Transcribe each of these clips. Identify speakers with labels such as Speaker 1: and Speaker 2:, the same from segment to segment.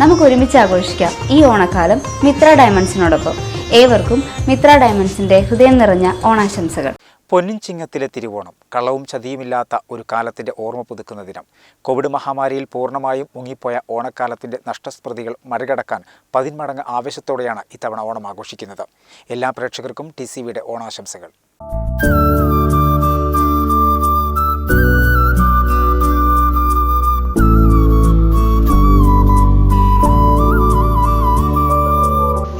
Speaker 1: നമുക്ക് ഒരുമിച്ച് ആഘോഷിക്കാം ഈ ഓണക്കാലം മിത്ര ഡയമണ്ട്സിനോടൊപ്പം. ഏവർക്കും മിത്ര ഡയമണ്ട്സിന്റെ ഹൃദയം നിറഞ്ഞ ഓണാശംസകൾ.
Speaker 2: പൊന്നിൻ ചിങ്ങത്തിലെ തിരുവോണം കളവും ചതിയുമില്ലാത്ത ഒരു കാലത്തിന്റെ ഓർമ്മ പുതുക്കുന്ന ദിനം. കോവിഡ് മഹാമാരിയിൽ പൂർണമായും മുങ്ങിപ്പോയ ഓണക്കാലത്തിന്റെ നഷ്ടസ്മൃതികൾ മറികടക്കാൻ പതിന്മടങ്ങ് ആവേശത്തോടെയാണ് ഇത്തവണ ഓണം ആഘോഷിക്കുന്നത്. എല്ലാ പ്രേക്ഷകർക്കും ടി സി വിയുടെ ഓണാശംസകൾ.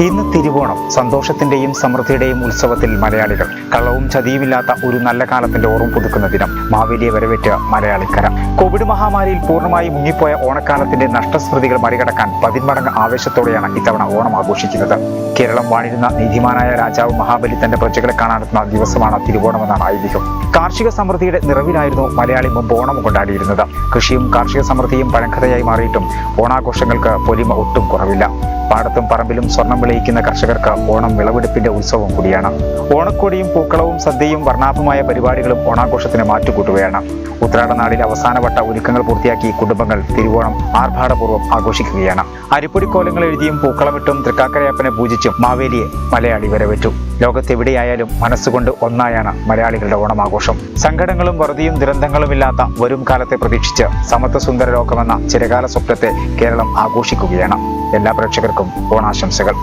Speaker 2: ഇന്ന് തിരുവോണം. സന്തോഷത്തിന്റെയും സമൃദ്ധിയുടെയും ഉത്സവത്തിൽ മലയാളികൾ. കളവും ചതിയുമില്ലാത്ത ഒരു നല്ല കാലത്തിന്റെ ഓർമ്മ പുതുക്കുന്ന ദിനം. മാവേലിയെ വരവേറ്റ മലയാളിക്കര. കോവിഡ് മഹാമാരിയിൽ പൂർണമായി മുങ്ങിപ്പോയ ഓണക്കാലത്തിന്റെ നഷ്ടസ്മൃതികൾ മറികടക്കാൻ പതിന്മടങ്ങ് ആവേശത്തോടെയാണ് ഇത്തവണ ഓണം ആഘോഷിക്കുന്നത്. കേരളം വാണിരുന്ന നീതിമാനായ രാജാവ് മഹാബലി തന്റെ പ്രജകളെ കാണാനെത്തുന്ന ദിവസമാണ് തിരുവോണമെന്നാണ് ഐതിഹ്യം. കാർഷിക സമൃദ്ധിയുടെ നിറവിലായിരുന്നു മലയാളി മുമ്പ് ഓണം കൊണ്ടാടിയിരുന്നത്. കൃഷിയും കാർഷിക സമൃദ്ധിയും പഴങ്കഥയായി മാറിയിട്ടും ഓണാഘോഷങ്ങൾക്ക് പൊലിമ ഒട്ടും കുറവില്ല. പാടത്തും പറമ്പിലും സ്വർണം വിളയിക്കുന്ന കർഷകർക്ക് ഓണം വിളവെടുപ്പിന്റെ ഉത്സവം കൂടിയാണ്. ഓണക്കോടിയും പൂക്കളവും സദ്യയും വർണാഭമായ പരിപാടികളും ഓണാഘോഷത്തിന് മാറ്റുകൂട്ടുകയാണ്. ഉത്രാടനാളിൽ അവസാനവട്ട ഒരുക്കങ്ങൾ പൂർത്തിയാക്കി കുടുംബങ്ങൾ തിരുവോണം ആർഭാടപൂർവം ആഘോഷിക്കുകയാണ്. അരിപ്പൊടിക്കോലങ്ങൾ എഴുതിയും പൂക്കളമിട്ടും തൃക്കാക്കരയപ്പനെ പൂജിച്ചും മാവേലിയെ മലയാളി വരവേറ്റു. ലോകത്തെവിടെയായാലും മനസ്സുകൊണ്ട് ഒന്നായാണ് മലയാളികളുടെ ഓണമാഘോഷം. സങ്കടങ്ങളും വറുതിയും ദുരന്തങ്ങളുമില്ലാത്ത വരും കാലത്തെ പ്രതീക്ഷിച്ച് സമത്വസുന്ദര ലോകമെന്ന ചിരകാല സ്വപ്നത്തെ കേരളം ആഘോഷിക്കുകയാണ്. എല്ലാ പ്രേക്ഷകർക്കും ഓണാശംസകൾ.